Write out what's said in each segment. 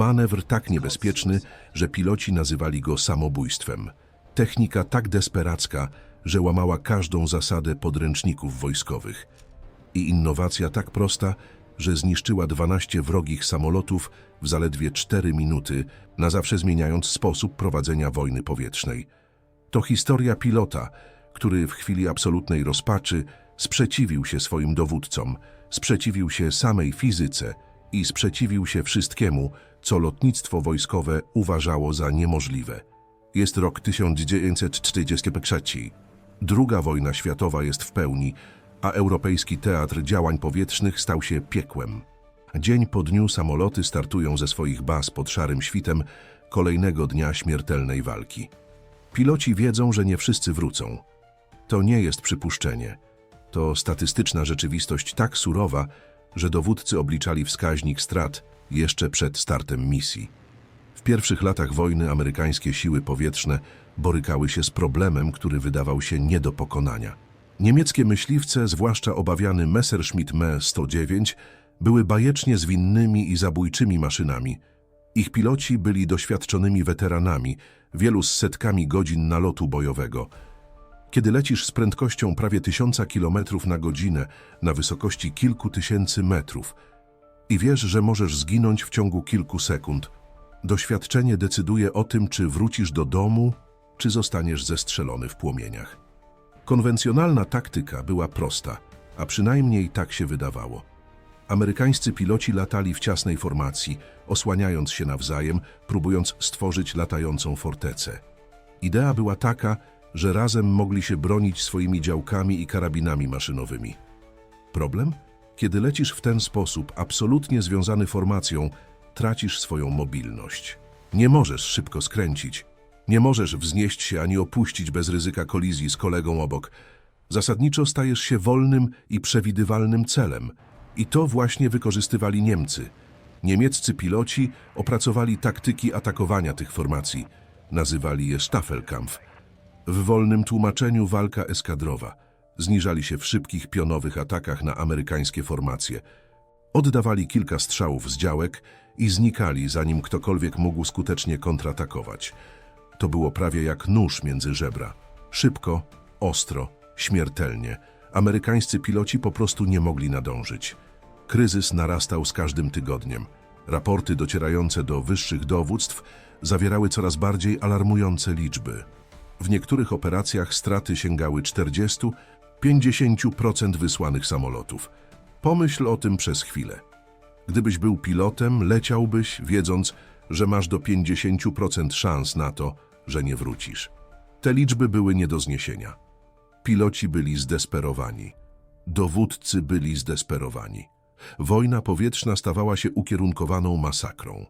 Manewr tak niebezpieczny, że piloci nazywali go samobójstwem. Technika tak desperacka, że łamała każdą zasadę podręczników wojskowych. I innowacja tak prosta, że zniszczyła 12 wrogich samolotów w zaledwie 4 minuty, na zawsze zmieniając sposób prowadzenia wojny powietrznej. To historia pilota, który w chwili absolutnej rozpaczy sprzeciwił się swoim dowódcom, sprzeciwił się samej fizyce i sprzeciwił się wszystkiemu, co lotnictwo wojskowe uważało za niemożliwe. Jest rok 1943. Druga wojna światowa jest w pełni, a europejski teatr działań powietrznych stał się piekłem. Dzień po dniu samoloty startują ze swoich baz pod szarym świtem kolejnego dnia śmiertelnej walki. Piloci wiedzą, że nie wszyscy wrócą. To nie jest przypuszczenie. To statystyczna rzeczywistość tak surowa, że dowódcy obliczali wskaźnik strat jeszcze przed startem misji. W pierwszych latach wojny amerykańskie siły powietrzne borykały się z problemem, który wydawał się nie do pokonania. Niemieckie myśliwce, zwłaszcza obawiany Messerschmitt Me-109, były bajecznie zwinnymi i zabójczymi maszynami. Ich piloci byli doświadczonymi weteranami, wielu z setkami godzin nalotu bojowego. Kiedy lecisz z prędkością prawie tysiąca kilometrów na godzinę na wysokości kilku tysięcy metrów i wiesz, że możesz zginąć w ciągu kilku sekund, doświadczenie decyduje o tym, czy wrócisz do domu, czy zostaniesz zestrzelony w płomieniach. Konwencjonalna taktyka była prosta, a przynajmniej tak się wydawało. Amerykańscy piloci latali w ciasnej formacji, osłaniając się nawzajem, próbując stworzyć latającą fortecę. Idea była taka, że razem mogli się bronić swoimi działkami i karabinami maszynowymi. Problem? Kiedy lecisz w ten sposób, absolutnie związany formacją, tracisz swoją mobilność. Nie możesz szybko skręcić, nie możesz wznieść się ani opuścić bez ryzyka kolizji z kolegą obok. Zasadniczo stajesz się wolnym i przewidywalnym celem. I to właśnie wykorzystywali Niemcy. Niemieccy piloci opracowali taktyki atakowania tych formacji. Nazywali je Staffelkampf. W wolnym tłumaczeniu walka eskadrowa. Zniżali się w szybkich pionowych atakach na amerykańskie formacje. Oddawali kilka strzałów z działek i znikali, zanim ktokolwiek mógł skutecznie kontratakować. To było prawie jak nóż między żebra. Szybko, ostro, śmiertelnie. Amerykańscy piloci po prostu nie mogli nadążyć. Kryzys narastał z każdym tygodniem. Raporty docierające do wyższych dowództw zawierały coraz bardziej alarmujące liczby. W niektórych operacjach straty sięgały 40-50% wysłanych samolotów. Pomyśl o tym przez chwilę. Gdybyś był pilotem, leciałbyś, wiedząc, że masz do 50% szans na to, że nie wrócisz. Te liczby były nie do zniesienia. Piloci byli zdesperowani. Dowódcy byli zdesperowani. Wojna powietrzna stawała się ukierunkowaną masakrą.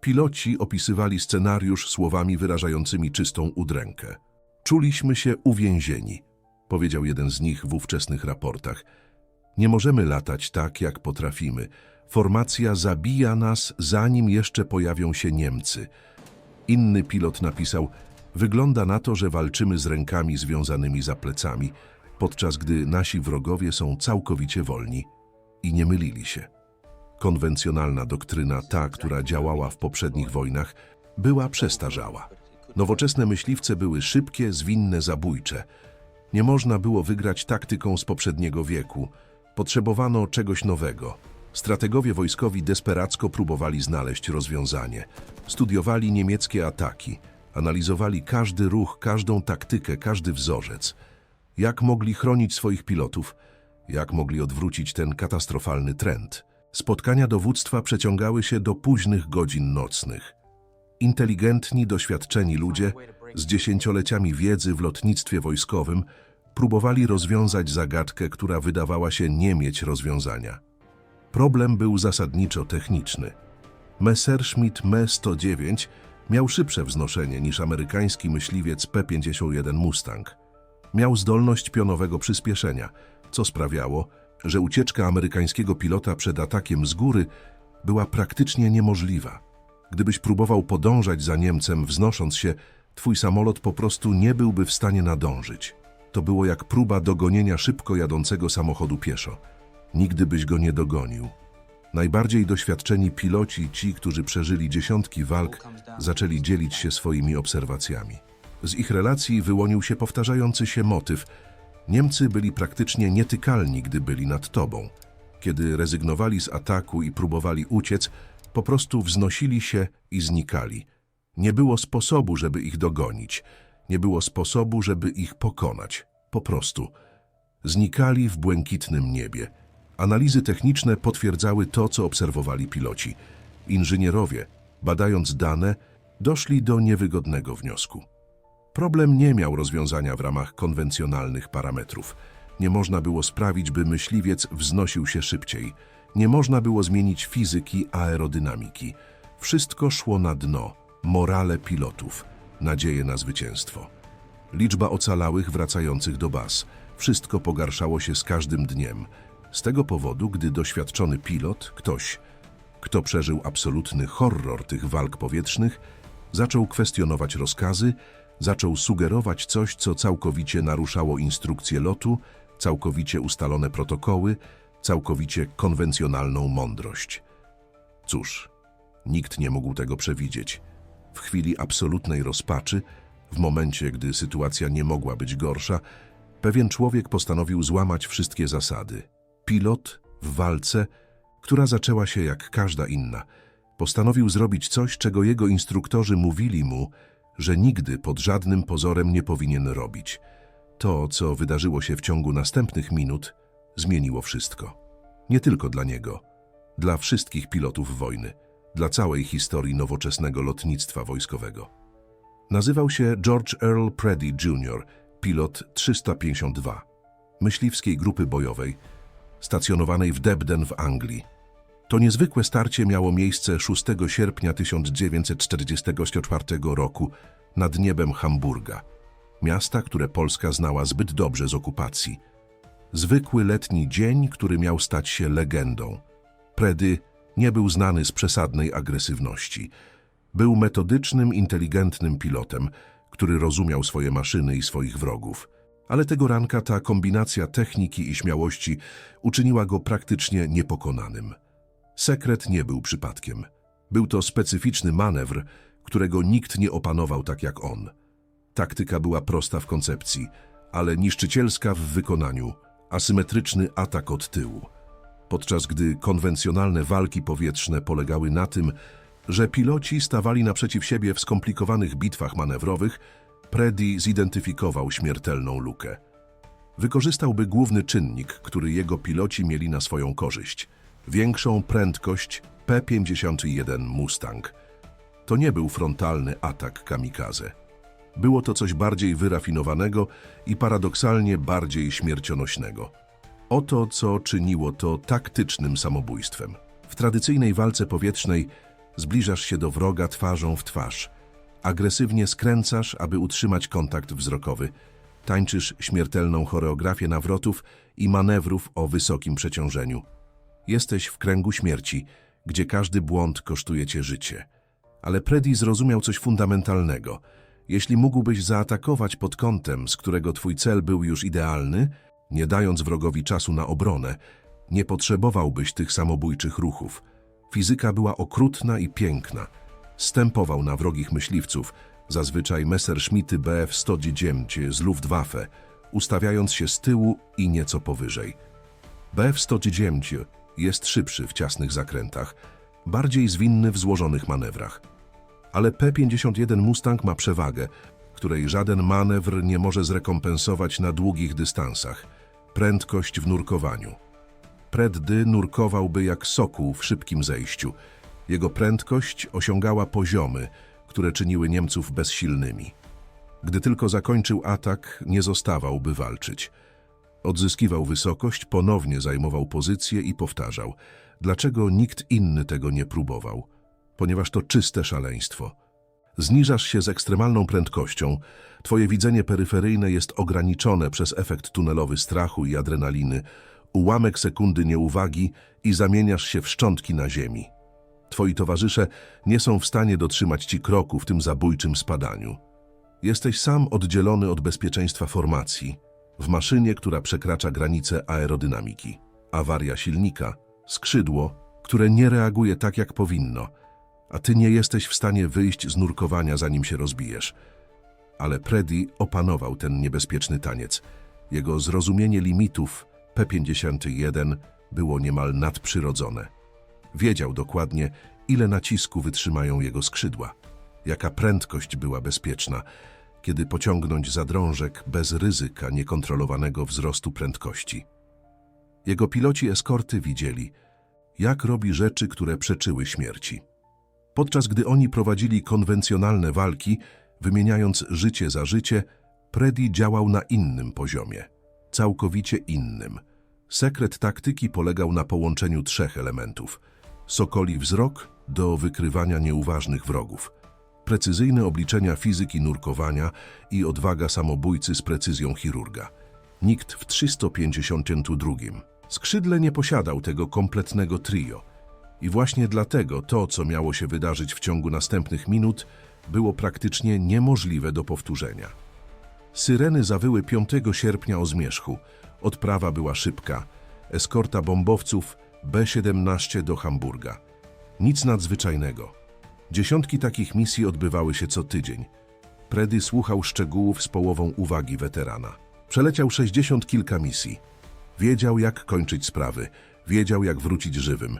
Piloci opisywali scenariusz słowami wyrażającymi czystą udrękę. Czuliśmy się uwięzieni, powiedział jeden z nich w ówczesnych raportach. Nie możemy latać tak, jak potrafimy. Formacja zabija nas, zanim jeszcze pojawią się Niemcy. Inny pilot napisał, wygląda na to, że walczymy z rękami związanymi za plecami, podczas gdy nasi wrogowie są całkowicie wolni. I nie mylili się. Konwencjonalna doktryna, ta, która działała w poprzednich wojnach, była przestarzała. Nowoczesne myśliwce były szybkie, zwinne, zabójcze. Nie można było wygrać taktyką z poprzedniego wieku. Potrzebowano czegoś nowego. Strategowie wojskowi desperacko próbowali znaleźć rozwiązanie. Studiowali niemieckie ataki, analizowali każdy ruch, każdą taktykę, każdy wzorzec. Jak mogli chronić swoich pilotów? Jak mogli odwrócić ten katastrofalny trend? Spotkania dowództwa przeciągały się do późnych godzin nocnych. Inteligentni, doświadczeni ludzie z dziesięcioleciami wiedzy w lotnictwie wojskowym próbowali rozwiązać zagadkę, która wydawała się nie mieć rozwiązania. Problem był zasadniczo techniczny. Messerschmitt Me-109 miał szybsze wznoszenie niż amerykański myśliwiec P-51 Mustang. Miał zdolność pionowego przyspieszenia, co sprawiało, że ucieczka amerykańskiego pilota przed atakiem z góry była praktycznie niemożliwa. Gdybyś próbował podążać za Niemcem, wznosząc się, twój samolot po prostu nie byłby w stanie nadążyć. To było jak próba dogonienia szybko jadącego samochodu pieszo. Nigdy byś go nie dogonił. Najbardziej doświadczeni piloci, ci, którzy przeżyli dziesiątki walk, zaczęli dzielić się swoimi obserwacjami. Z ich relacji wyłonił się powtarzający się motyw. Niemcy byli praktycznie nietykalni, gdy byli nad tobą. Kiedy rezygnowali z ataku i próbowali uciec, po prostu wznosili się i znikali. Nie było sposobu, żeby ich dogonić. Nie było sposobu, żeby ich pokonać. Po prostu. Znikali w błękitnym niebie. Analizy techniczne potwierdzały to, co obserwowali piloci. Inżynierowie, badając dane, doszli do niewygodnego wniosku. Problem nie miał rozwiązania w ramach konwencjonalnych parametrów. Nie można było sprawić, by myśliwiec wznosił się szybciej. Nie można było zmienić fizyki aerodynamiki. Wszystko szło na dno. Morale pilotów, nadzieje na zwycięstwo. Liczba ocalałych wracających do baz. Wszystko pogarszało się z każdym dniem. Z tego powodu, gdy doświadczony pilot, ktoś, kto przeżył absolutny horror tych walk powietrznych, zaczął kwestionować rozkazy, zaczął sugerować coś, co całkowicie naruszało instrukcje lotu, całkowicie ustalone protokoły, całkowicie konwencjonalną mądrość. Cóż, nikt nie mógł tego przewidzieć. W chwili absolutnej rozpaczy, w momencie, gdy sytuacja nie mogła być gorsza, pewien człowiek postanowił złamać wszystkie zasady. Pilot w walce, która zaczęła się jak każda inna, postanowił zrobić coś, czego jego instruktorzy mówili mu, że nigdy pod żadnym pozorem nie powinien robić. To, co wydarzyło się w ciągu następnych minut, zmieniło wszystko. Nie tylko dla niego, dla wszystkich pilotów wojny, dla całej historii nowoczesnego lotnictwa wojskowego. Nazywał się George Earl Preddy Jr., pilot 352, myśliwskiej grupy bojowej, stacjonowanej w Debden w Anglii. To niezwykłe starcie miało miejsce 6 sierpnia 1944 roku nad niebem Hamburga, miasta, które Polska znała zbyt dobrze z okupacji. Zwykły letni dzień, który miał stać się legendą. Predy nie był znany z przesadnej agresywności. Był metodycznym, inteligentnym pilotem, który rozumiał swoje maszyny i swoich wrogów. Ale tego ranka ta kombinacja techniki i śmiałości uczyniła go praktycznie niepokonanym. Sekret nie był przypadkiem. Był to specyficzny manewr, którego nikt nie opanował tak jak on. Taktyka była prosta w koncepcji, ale niszczycielska w wykonaniu, asymetryczny atak od tyłu. Podczas gdy konwencjonalne walki powietrzne polegały na tym, że piloci stawali naprzeciw siebie w skomplikowanych bitwach manewrowych, Preddy zidentyfikował śmiertelną lukę. Wykorzystałby główny czynnik, który jego piloci mieli na swoją korzyść – większą prędkość P-51 Mustang. To nie był frontalny atak kamikaze. Było to coś bardziej wyrafinowanego i paradoksalnie bardziej śmiercionośnego. Oto, co czyniło to taktycznym samobójstwem. W tradycyjnej walce powietrznej zbliżasz się do wroga twarzą w twarz. Agresywnie skręcasz, aby utrzymać kontakt wzrokowy. Tańczysz śmiertelną choreografię nawrotów i manewrów o wysokim przeciążeniu. Jesteś w kręgu śmierci, gdzie każdy błąd kosztuje cię życie. Ale Preddy zrozumiał coś fundamentalnego. Jeśli mógłbyś zaatakować pod kątem, z którego twój cel był już idealny, nie dając wrogowi czasu na obronę, nie potrzebowałbyś tych samobójczych ruchów. Fizyka była okrutna i piękna. Stępował na wrogich myśliwców, zazwyczaj Messerschmitty Bf-109 z Luftwaffe, ustawiając się z tyłu i nieco powyżej. Bf-109 jest szybszy w ciasnych zakrętach, bardziej zwinny w złożonych manewrach. Ale P-51 Mustang ma przewagę, której żaden manewr nie może zrekompensować na długich dystansach. Prędkość w nurkowaniu. Preddy nurkowałby jak sokół w szybkim zejściu. Jego prędkość osiągała poziomy, które czyniły Niemców bezsilnymi. Gdy tylko zakończył atak, nie zostawał, by walczyć. Odzyskiwał wysokość, ponownie zajmował pozycję i powtarzał. Dlaczego nikt inny tego nie próbował? Ponieważ to czyste szaleństwo. Zniżasz się z ekstremalną prędkością, twoje widzenie peryferyjne jest ograniczone przez efekt tunelowy strachu i adrenaliny, ułamek sekundy nieuwagi i zamieniasz się w szczątki na ziemi. Twoi towarzysze nie są w stanie dotrzymać ci kroku w tym zabójczym spadaniu. Jesteś sam oddzielony od bezpieczeństwa formacji, w maszynie, która przekracza granice aerodynamiki. Awaria silnika, skrzydło, które nie reaguje tak, jak powinno, a ty nie jesteś w stanie wyjść z nurkowania, zanim się rozbijesz. Ale Predi opanował ten niebezpieczny taniec. Jego zrozumienie limitów P-51 było niemal nadprzyrodzone. Wiedział dokładnie, ile nacisku wytrzymają jego skrzydła, jaka prędkość była bezpieczna, kiedy pociągnąć za drążek bez ryzyka niekontrolowanego wzrostu prędkości. Jego piloci eskorty widzieli, jak robi rzeczy, które przeczyły śmierci. Podczas gdy oni prowadzili konwencjonalne walki, wymieniając życie za życie, Predi działał na innym poziomie, całkowicie innym. Sekret taktyki polegał na połączeniu trzech elementów. Sokoli wzrok do wykrywania nieuważnych wrogów, precyzyjne obliczenia fizyki nurkowania i odwaga samobójcy z precyzją chirurga. Nikt w 352 skrzydle nie posiadał tego kompletnego trio. I właśnie dlatego to, co miało się wydarzyć w ciągu następnych minut, było praktycznie niemożliwe do powtórzenia. Syreny zawyły 5 sierpnia o zmierzchu. Odprawa była szybka. Eskorta bombowców B-17 do Hamburga. Nic nadzwyczajnego. Dziesiątki takich misji odbywały się co tydzień. Predy słuchał szczegółów z połową uwagi weterana. Przeleciał 60 kilka misji. Wiedział, jak kończyć sprawy. Wiedział, jak wrócić żywym.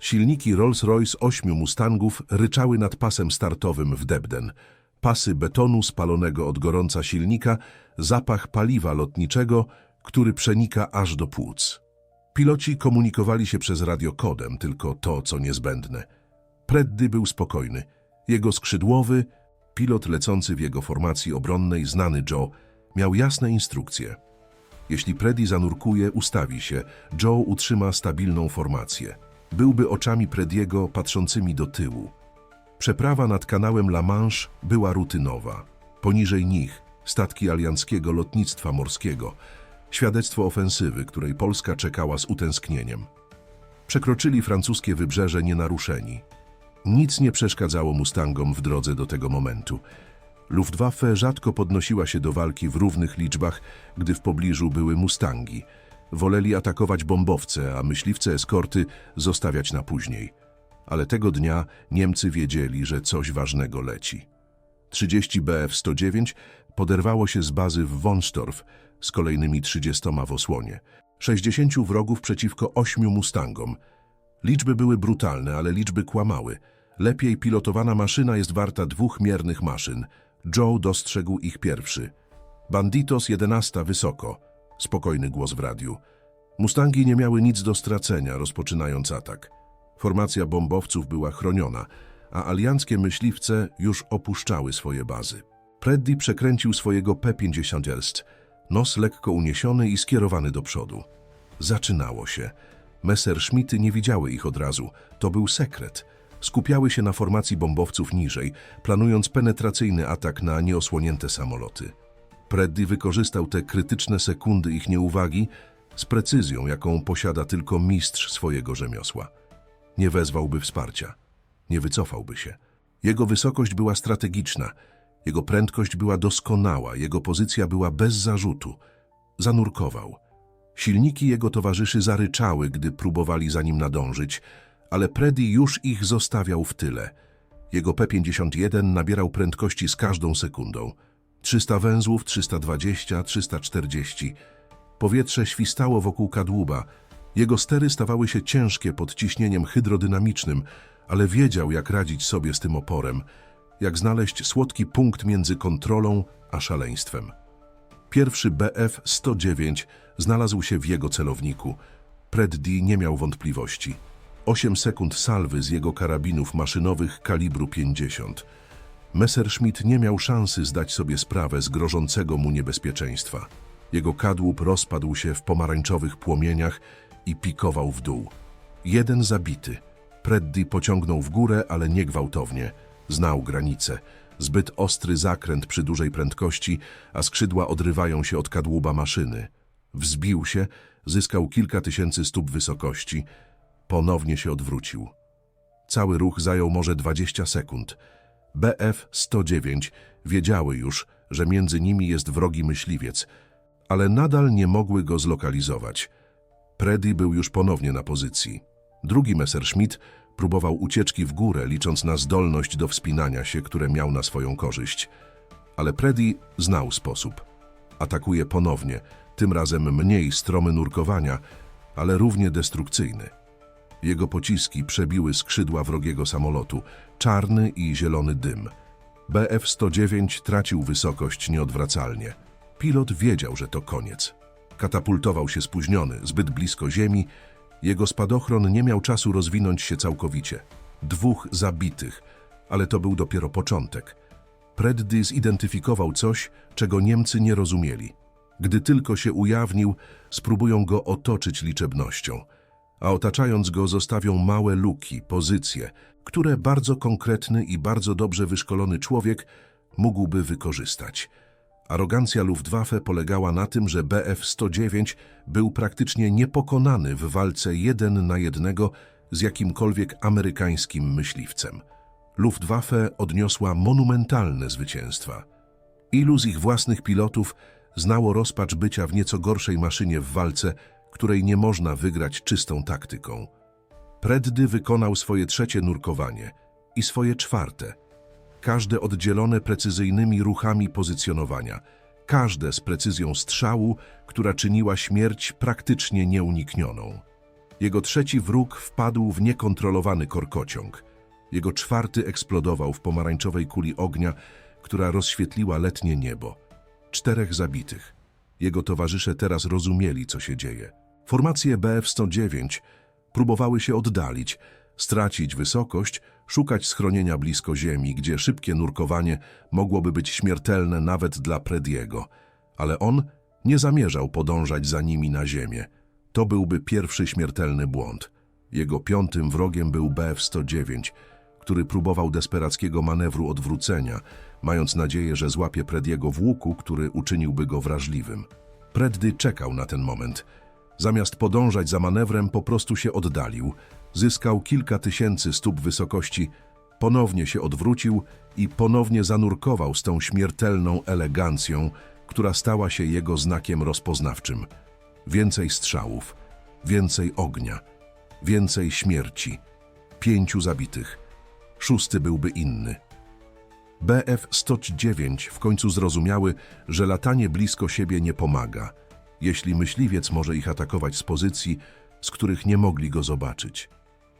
Silniki Rolls-Royce ośmiu Mustangów ryczały nad pasem startowym w Debden. Pasy betonu spalonego od gorąca silnika, zapach paliwa lotniczego, który przenika aż do płuc. Piloci komunikowali się przez radiokodem, tylko to, co niezbędne. Preddy był spokojny. Jego skrzydłowy, pilot lecący w jego formacji obronnej, znany Joe, miał jasne instrukcje. Jeśli Preddy zanurkuje, ustawi się, Joe utrzyma stabilną formację. Byłby oczami Prediego patrzącymi do tyłu. Przeprawa nad kanałem La Manche była rutynowa. Poniżej nich statki alianckiego lotnictwa morskiego, świadectwo ofensywy, której Polska czekała z utęsknieniem. Przekroczyli francuskie wybrzeże nienaruszeni. Nic nie przeszkadzało Mustangom w drodze do tego momentu. Luftwaffe rzadko podnosiła się do walki w równych liczbach, gdy w pobliżu były Mustangi. Woleli atakować bombowce, a myśliwce eskorty zostawiać na później. Ale tego dnia Niemcy wiedzieli, że coś ważnego leci. 30 BF-109 poderwało się z bazy w Wonstorf z kolejnymi 30 w osłonie. 60 wrogów przeciwko 8 Mustangom. Liczby były brutalne, ale liczby kłamały. Lepiej pilotowana maszyna jest warta dwóch miernych maszyn. Joe dostrzegł ich pierwszy. Banditos 11 wysoko. Spokojny głos w radiu. Mustangi nie miały nic do stracenia, rozpoczynając atak. Formacja bombowców była chroniona, a alianckie myśliwce już opuszczały swoje bazy. Preddy przekręcił swojego P-50 Elst, nos lekko uniesiony i skierowany do przodu. Zaczynało się. Messerschmitty nie widziały ich od razu. To był sekret. Skupiały się na formacji bombowców niżej, planując penetracyjny atak na nieosłonięte samoloty. Preddy wykorzystał te krytyczne sekundy ich nieuwagi z precyzją, jaką posiada tylko mistrz swojego rzemiosła. Nie wezwałby wsparcia, nie wycofałby się. Jego wysokość była strategiczna, jego prędkość była doskonała, jego pozycja była bez zarzutu. Zanurkował. Silniki jego towarzyszy zaryczały, gdy próbowali za nim nadążyć, ale Predy już ich zostawiał w tyle. Jego P-51 nabierał prędkości z każdą sekundą. 300 węzłów, 320, 340. Powietrze świstało wokół kadłuba. Jego stery stawały się ciężkie pod ciśnieniem hydrodynamicznym, ale wiedział, jak radzić sobie z tym oporem, jak znaleźć słodki punkt między kontrolą a szaleństwem. Pierwszy BF-109 znalazł się w jego celowniku. Preddy nie miał wątpliwości. 8 sekund salwy z jego karabinów maszynowych kalibru 50. Messerschmitt nie miał szansy zdać sobie sprawę z grożącego mu niebezpieczeństwa. Jego kadłub rozpadł się w pomarańczowych płomieniach i pikował w dół. Jeden zabity. Preddy pociągnął w górę, ale nie gwałtownie. Znał granice. Zbyt ostry zakręt przy dużej prędkości, a skrzydła odrywają się od kadłuba maszyny. Wzbił się, zyskał kilka tysięcy stóp wysokości. Ponownie się odwrócił. Cały ruch zajął może 20 sekund. BF-109 wiedziały już, że między nimi jest wrogi myśliwiec, ale nadal nie mogły go zlokalizować. Predy był już ponownie na pozycji. Drugi Messerschmitt próbował ucieczki w górę, licząc na zdolność do wspinania się, które miał na swoją korzyść. Ale Preddy znał sposób. Atakuje ponownie, tym razem mniej stromy nurkowania, ale równie destrukcyjny. Jego pociski przebiły skrzydła wrogiego samolotu, czarny i zielony dym. BF-109 tracił wysokość nieodwracalnie. Pilot wiedział, że to koniec. Katapultował się spóźniony, zbyt blisko ziemi. Jego spadochron nie miał czasu rozwinąć się całkowicie. Dwóch zabitych, ale to był dopiero początek. Preddy zidentyfikował coś, czego Niemcy nie rozumieli. Gdy tylko się ujawnił, spróbują go otoczyć liczebnością, a otaczając go zostawią małe luki, pozycje, które bardzo konkretny i bardzo dobrze wyszkolony człowiek mógłby wykorzystać. Arogancja Luftwaffe polegała na tym, że BF-109 był praktycznie niepokonany w walce jeden na jednego z jakimkolwiek amerykańskim myśliwcem. Luftwaffe odniosła monumentalne zwycięstwa. Ilu z ich własnych pilotów znało rozpacz bycia w nieco gorszej maszynie w walce, której nie można wygrać czystą taktyką. Preddy wykonał swoje trzecie nurkowanie i swoje czwarte, każde oddzielone precyzyjnymi ruchami pozycjonowania, każde z precyzją strzału, która czyniła śmierć praktycznie nieuniknioną. Jego trzeci wróg wpadł w niekontrolowany korkociąg. Jego czwarty eksplodował w pomarańczowej kuli ognia, która rozświetliła letnie niebo. Czterech zabitych. Jego towarzysze teraz rozumieli, co się dzieje. Formacje BF-109 próbowały się oddalić, stracić wysokość, szukać schronienia blisko ziemi, gdzie szybkie nurkowanie mogłoby być śmiertelne nawet dla Prediego. Ale on nie zamierzał podążać za nimi na ziemię. To byłby pierwszy śmiertelny błąd. Jego piątym wrogiem był BF-109, który próbował desperackiego manewru odwrócenia, mając nadzieję, że złapie Prediego w łuku, który uczyniłby go wrażliwym. Preddy czekał na ten moment. Zamiast podążać za manewrem, po prostu się oddalił. Zyskał kilka tysięcy stóp wysokości, ponownie się odwrócił i ponownie zanurkował z tą śmiertelną elegancją, która stała się jego znakiem rozpoznawczym. Więcej strzałów, więcej ognia, więcej śmierci, pięciu zabitych. Szósty byłby inny. BF-109 w końcu zrozumiały, że latanie blisko siebie nie pomaga, jeśli myśliwiec może ich atakować z pozycji, z których nie mogli go zobaczyć.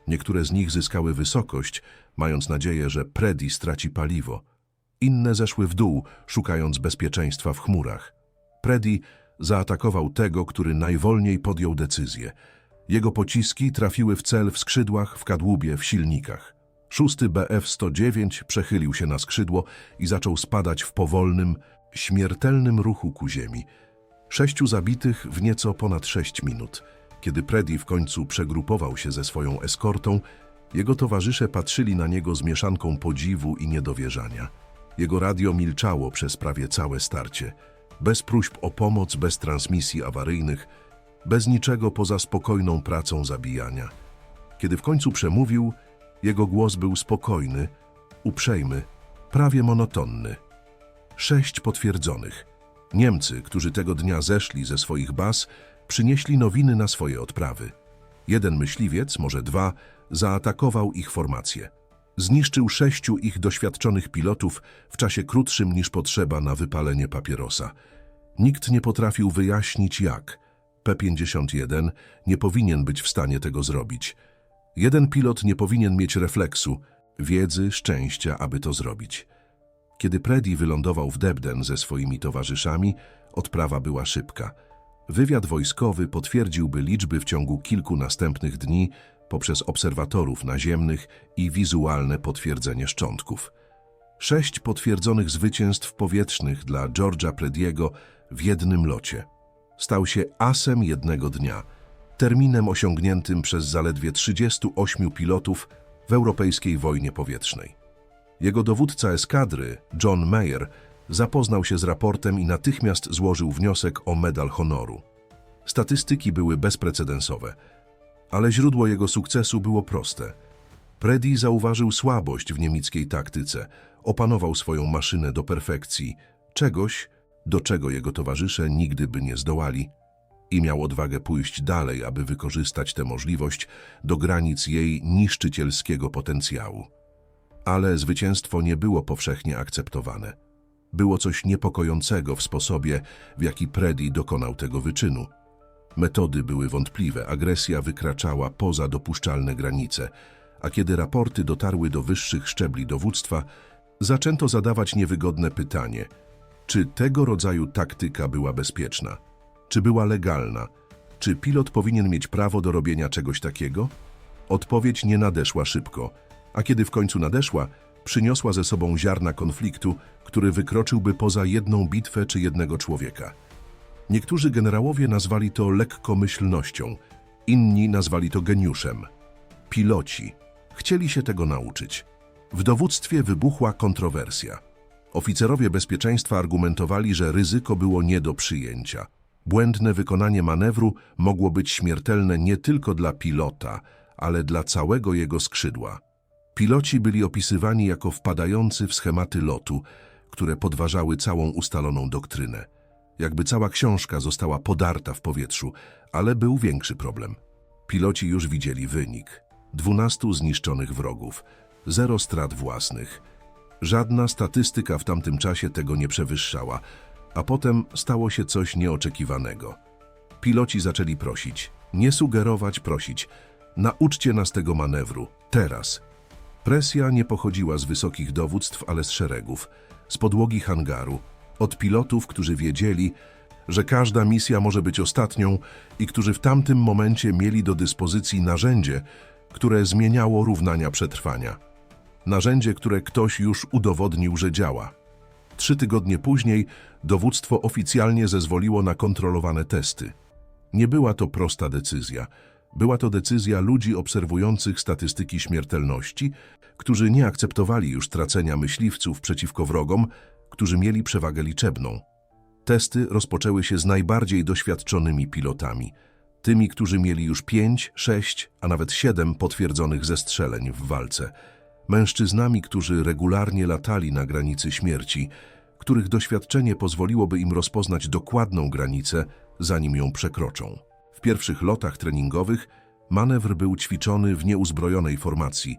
Niektóre z nich zyskały wysokość, mając nadzieję, że Preddy straci paliwo. Inne zeszły w dół, szukając bezpieczeństwa w chmurach. Preddy zaatakował tego, który najwolniej podjął decyzję. Jego pociski trafiły w cel w skrzydłach, w kadłubie, w silnikach. Szósty BF-109 przechylił się na skrzydło i zaczął spadać w powolnym, śmiertelnym ruchu ku ziemi. Sześciu zabitych w nieco ponad sześć minut. Kiedy Preddy w końcu przegrupował się ze swoją eskortą, jego towarzysze patrzyli na niego z mieszanką podziwu i niedowierzania. Jego radio milczało przez prawie całe starcie. Bez próśb o pomoc, bez transmisji awaryjnych, bez niczego poza spokojną pracą zabijania. Kiedy w końcu przemówił, jego głos był spokojny, uprzejmy, prawie monotonny. Sześć potwierdzonych. Niemcy, którzy tego dnia zeszli ze swoich baz, przynieśli nowiny na swoje odprawy. Jeden myśliwiec, może dwa, zaatakował ich formację. Zniszczył sześciu ich doświadczonych pilotów w czasie krótszym niż potrzeba na wypalenie papierosa. Nikt nie potrafił wyjaśnić jak. P-51 nie powinien być w stanie tego zrobić. Jeden pilot nie powinien mieć refleksu, wiedzy, szczęścia, aby to zrobić. Kiedy Preddy wylądował w Debden ze swoimi towarzyszami, odprawa była szybka. Wywiad wojskowy potwierdziłby liczby w ciągu kilku następnych dni poprzez obserwatorów naziemnych i wizualne potwierdzenie szczątków. Sześć potwierdzonych zwycięstw powietrznych dla George'a Prediego w jednym locie. Stał się asem jednego dnia, terminem osiągniętym przez zaledwie 38 pilotów w europejskiej wojnie powietrznej. Jego dowódca eskadry, John Mayer, zapoznał się z raportem i natychmiast złożył wniosek o medal honoru. Statystyki były bezprecedensowe, ale źródło jego sukcesu było proste. Preddy zauważył słabość w niemieckiej taktyce, opanował swoją maszynę do perfekcji, czegoś, do czego jego towarzysze nigdy by nie zdołali. i miał odwagę pójść dalej, aby wykorzystać tę możliwość do granic jej niszczycielskiego potencjału. Ale zwycięstwo nie było powszechnie akceptowane. Było coś niepokojącego w sposobie, w jaki Predi dokonał tego wyczynu. Metody były wątpliwe, agresja wykraczała poza dopuszczalne granice, a kiedy raporty dotarły do wyższych szczebli dowództwa, zaczęto zadawać niewygodne pytanie: czy tego rodzaju taktyka była bezpieczna? Czy była legalna? Czy pilot powinien mieć prawo do robienia czegoś takiego? Odpowiedź nie nadeszła szybko, a kiedy w końcu nadeszła, przyniosła ze sobą ziarna konfliktu, który wykroczyłby poza jedną bitwę czy jednego człowieka. Niektórzy generałowie nazwali to lekkomyślnością, inni nazwali to geniuszem. Piloci chcieli się tego nauczyć. W dowództwie wybuchła kontrowersja. Oficerowie bezpieczeństwa argumentowali, że ryzyko było nie do przyjęcia. Błędne wykonanie manewru mogło być śmiertelne nie tylko dla pilota, ale dla całego jego skrzydła. Piloci byli opisywani jako wpadający w schematy lotu, które podważały całą ustaloną doktrynę. Jakby cała książka została podarta w powietrzu, ale był większy problem. Piloci już widzieli wynik. 12 zniszczonych wrogów, zero strat własnych. Żadna statystyka w tamtym czasie tego nie przewyższała, a potem stało się coś nieoczekiwanego. Piloci zaczęli prosić, nie sugerować, prosić. Nauczcie nas tego manewru, teraz. Presja nie pochodziła z wysokich dowództw, ale z szeregów, z podłogi hangaru, od pilotów, którzy wiedzieli, że każda misja może być ostatnią i którzy w tamtym momencie mieli do dyspozycji narzędzie, które zmieniało równania przetrwania. Narzędzie, które ktoś już udowodnił, że działa. Trzy tygodnie później dowództwo oficjalnie zezwoliło na kontrolowane testy. Nie była to prosta decyzja. Była to decyzja ludzi obserwujących statystyki śmiertelności, którzy nie akceptowali już tracenia myśliwców przeciwko wrogom, którzy mieli przewagę liczebną. Testy rozpoczęły się z najbardziej doświadczonymi pilotami, tymi, którzy mieli już pięć, sześć, a nawet siedem potwierdzonych zestrzeleń w walce, mężczyznami, którzy regularnie latali na granicy śmierci, których doświadczenie pozwoliłoby im rozpoznać dokładną granicę, zanim ją przekroczą. W pierwszych lotach treningowych manewr był ćwiczony w nieuzbrojonej formacji,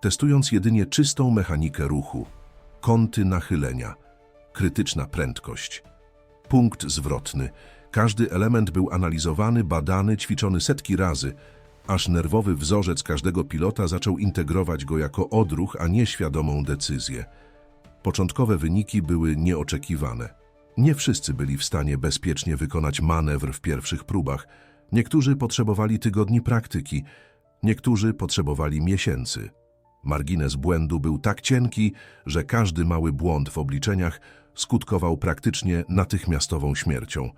testując jedynie czystą mechanikę ruchu, kąty nachylenia, krytyczna prędkość, punkt zwrotny. Każdy element był analizowany, badany, ćwiczony setki razy, aż nerwowy wzorzec każdego pilota zaczął integrować go jako odruch, a nie świadomą decyzję. Początkowe wyniki były nieoczekiwane. Nie wszyscy byli w stanie bezpiecznie wykonać manewr w pierwszych próbach. Niektórzy potrzebowali tygodni praktyki, niektórzy potrzebowali miesięcy. Margines błędu był tak cienki, że każdy mały błąd w obliczeniach skutkował praktycznie natychmiastową śmiercią.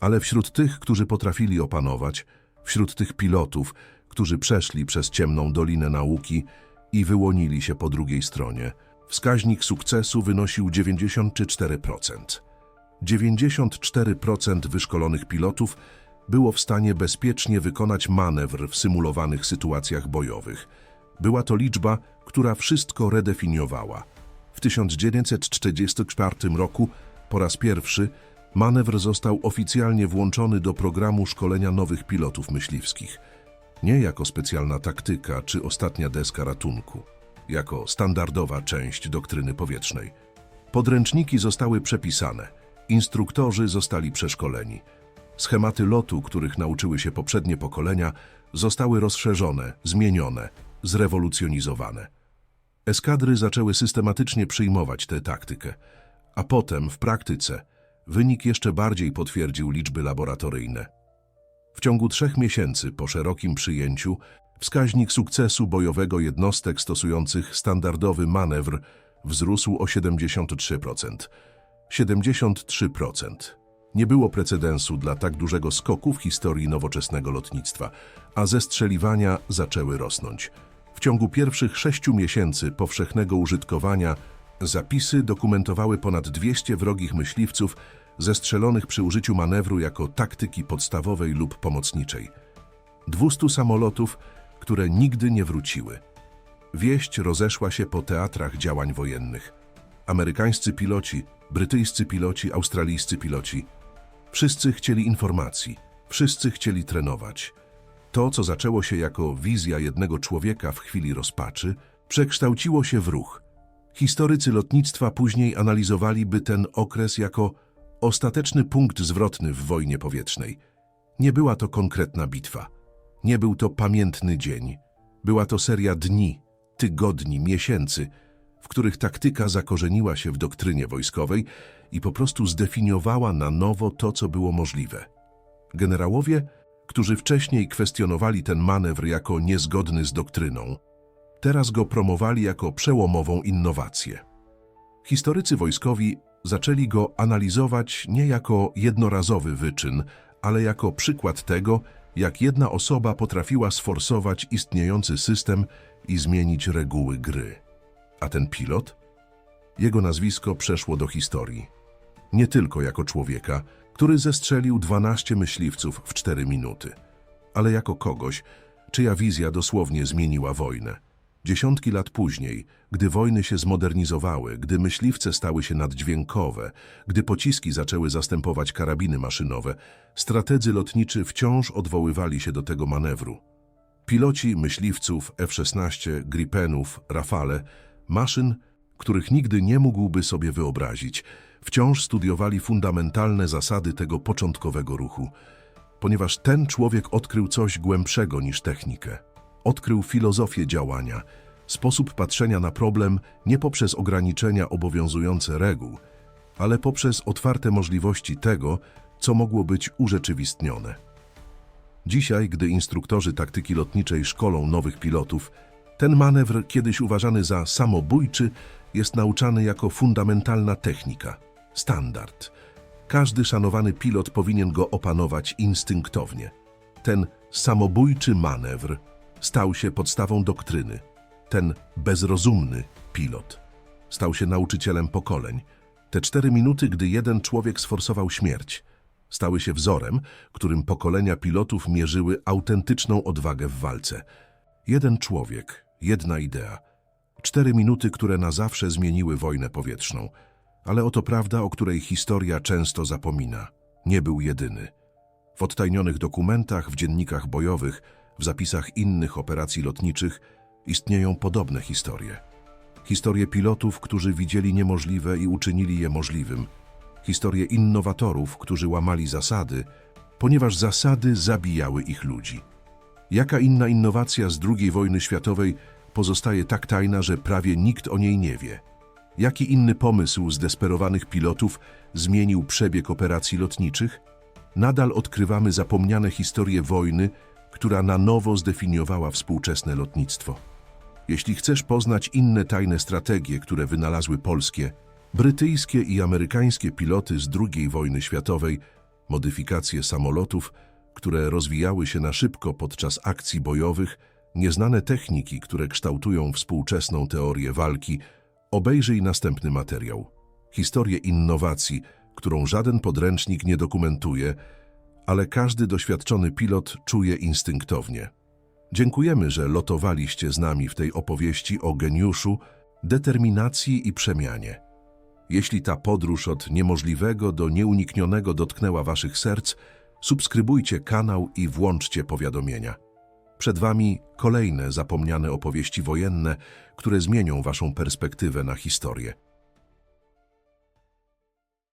Ale wśród tych, którzy potrafili opanować, wśród tych pilotów, którzy przeszli przez ciemną dolinę nauki i wyłonili się po drugiej stronie, wskaźnik sukcesu wynosił 94%. 94% wyszkolonych pilotów było w stanie bezpiecznie wykonać manewr w symulowanych sytuacjach bojowych. Była to liczba, która wszystko redefiniowała. W 1944 roku po raz pierwszy manewr został oficjalnie włączony do programu szkolenia nowych pilotów myśliwskich. Nie jako specjalna taktyka czy ostatnia deska ratunku, jako standardowa część doktryny powietrznej. Podręczniki zostały przepisane, instruktorzy zostali przeszkoleni. Schematy lotu, których nauczyły się poprzednie pokolenia, zostały rozszerzone, zmienione, zrewolucjonizowane. Eskadry zaczęły systematycznie przyjmować tę taktykę, a potem w praktyce wynik jeszcze bardziej potwierdził liczby laboratoryjne. W ciągu trzech miesięcy po szerokim przyjęciu wskaźnik sukcesu bojowego jednostek stosujących standardowy manewr wzrósł o 73%. 73%. Nie było precedensu dla tak dużego skoku w historii nowoczesnego lotnictwa, a zestrzeliwania zaczęły rosnąć. W ciągu pierwszych sześciu miesięcy powszechnego użytkowania zapisy dokumentowały ponad 200 wrogich myśliwców zestrzelonych przy użyciu manewru jako taktyki podstawowej lub pomocniczej. 200 samolotów, które nigdy nie wróciły. Wieść rozeszła się po teatrach działań wojennych. Amerykańscy piloci, brytyjscy piloci, australijscy piloci. Wszyscy chcieli informacji. Wszyscy chcieli trenować. To, co zaczęło się jako wizja jednego człowieka w chwili rozpaczy, przekształciło się w ruch. Historycy lotnictwa później analizowaliby ten okres jako ostateczny punkt zwrotny w wojnie powietrznej. Nie była to konkretna bitwa. Nie był to pamiętny dzień. Była to seria dni, tygodni, miesięcy, których taktyka zakorzeniła się w doktrynie wojskowej i po prostu zdefiniowała na nowo to, co było możliwe. Generałowie, którzy wcześniej kwestionowali ten manewr jako niezgodny z doktryną, teraz go promowali jako przełomową innowację. Historycy wojskowi zaczęli go analizować nie jako jednorazowy wyczyn, ale jako przykład tego, jak jedna osoba potrafiła sforsować istniejący system i zmienić reguły gry. A ten pilot? Jego nazwisko przeszło do historii. Nie tylko jako człowieka, który zestrzelił 12 myśliwców w 4 minuty, ale jako kogoś, czyja wizja dosłownie zmieniła wojnę. Dziesiątki lat później, gdy wojny się zmodernizowały, gdy myśliwce stały się naddźwiękowe, gdy pociski zaczęły zastępować karabiny maszynowe, strategzy lotniczy wciąż odwoływali się do tego manewru. Piloci myśliwców F-16, Gripenów, Rafale, maszyn, których nigdy nie mógłby sobie wyobrazić, wciąż studiowali fundamentalne zasady tego początkowego ruchu, ponieważ ten człowiek odkrył coś głębszego niż technikę. Odkrył filozofię działania, sposób patrzenia na problem nie poprzez ograniczenia obowiązujące reguł, ale poprzez otwarte możliwości tego, co mogło być urzeczywistnione. Dzisiaj, gdy instruktorzy taktyki lotniczej szkolą nowych pilotów, ten manewr, kiedyś uważany za samobójczy, jest nauczany jako fundamentalna technika, standard. Każdy szanowany pilot powinien go opanować instynktownie. Ten samobójczy manewr stał się podstawą doktryny. Ten bezrozumny pilot stał się nauczycielem pokoleń. Te cztery minuty, gdy jeden człowiek sforsował śmierć, stały się wzorem, którym pokolenia pilotów mierzyły autentyczną odwagę w walce. Jeden człowiek, jedna idea. Cztery minuty, które na zawsze zmieniły wojnę powietrzną. Ale oto prawda, o której historia często zapomina. Nie był jedyny. W odtajnionych dokumentach, w dziennikach bojowych, w zapisach innych operacji lotniczych istnieją podobne historie. Historie pilotów, którzy widzieli niemożliwe i uczynili je możliwym. Historie innowatorów, którzy łamali zasady, ponieważ zasady zabijały ich ludzi. Jaka inna innowacja z II wojny światowej pozostaje tak tajna, że prawie nikt o niej nie wie? Jaki inny pomysł zdesperowanych pilotów zmienił przebieg operacji lotniczych? Nadal odkrywamy zapomniane historie wojny, która na nowo zdefiniowała współczesne lotnictwo. Jeśli chcesz poznać inne tajne strategie, które wynalazły polskie, brytyjskie i amerykańskie piloty z II wojny światowej, modyfikacje samolotów, które rozwijały się na szybko podczas akcji bojowych, nieznane techniki, które kształtują współczesną teorię walki, obejrzyj następny materiał. Historię innowacji, którą żaden podręcznik nie dokumentuje, ale każdy doświadczony pilot czuje instynktownie. Dziękujemy, że lotowaliście z nami w tej opowieści o geniuszu, determinacji i przemianie. Jeśli ta podróż od niemożliwego do nieuniknionego dotknęła waszych serc, subskrybujcie kanał i włączcie powiadomienia. Przed wami kolejne zapomniane opowieści wojenne, które zmienią waszą perspektywę na historię.